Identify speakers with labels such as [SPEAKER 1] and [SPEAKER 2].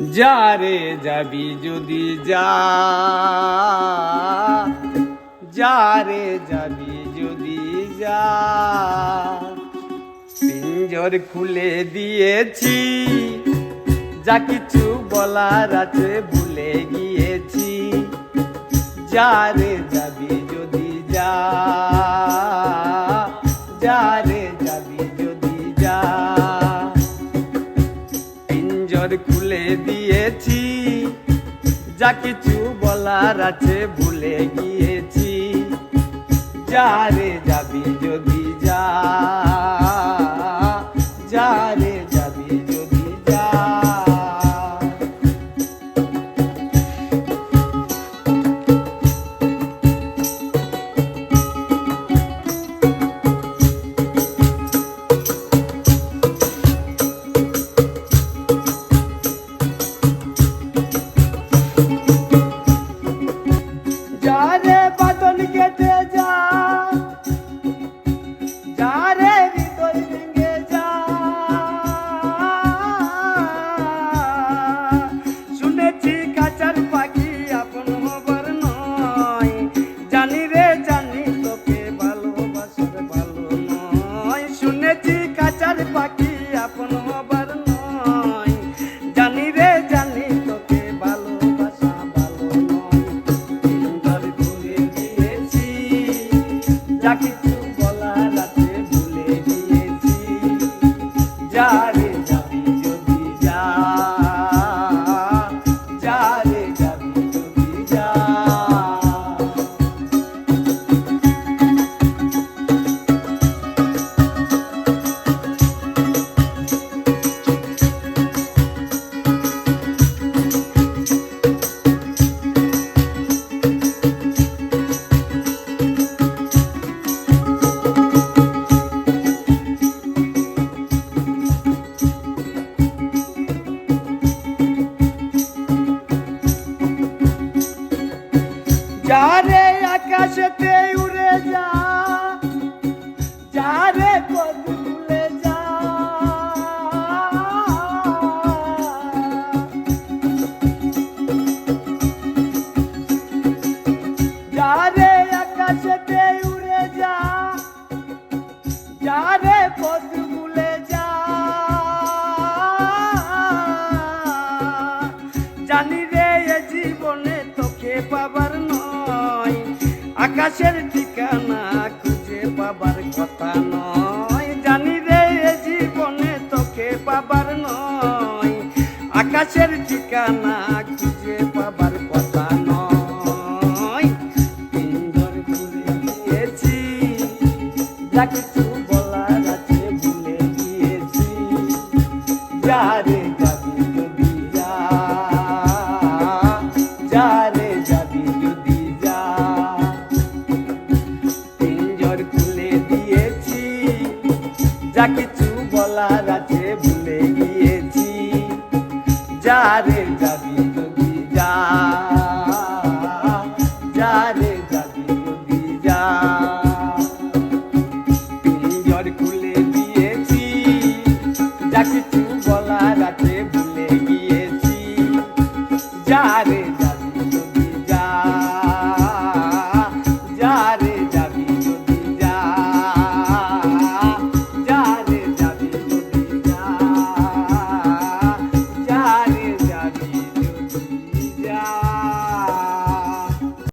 [SPEAKER 1] যারে যাবি যদি যা, যারে যাবি যদি যা পিঞ্জর খুলে দিয়েছি, যা কিছু বলার আছে ভুলে গিয়েছি, যারে যাবি যদি যা, যারে দিয়েছি যা কিছু বলার আছে ভুলে গিয়েছি। যারে যাবি আকাশেতে উড়ে যা, যারে পদ ভুলে যা। যারে আকাশেতে উড়ে যা, যারে পদ ভুলে যা। জানি রে জীবনে তোকে পাবার আকাশের ঠিকানা খুঁজে পাবার কথা নয়। জানি রে জীবনে তোকে পাবার নয়। আকাশের ঠিকানা খুঁজে পাবার কথা নয়। দিয়েছি বলার আছে ভুলে গিয়েছি। যারে আছে ভুলে গিয়েছি। যারে যাবি যদি যা, যারে যাবি যদি যা। পিঞ্জর খুলে দিয়েছি, যা কিছু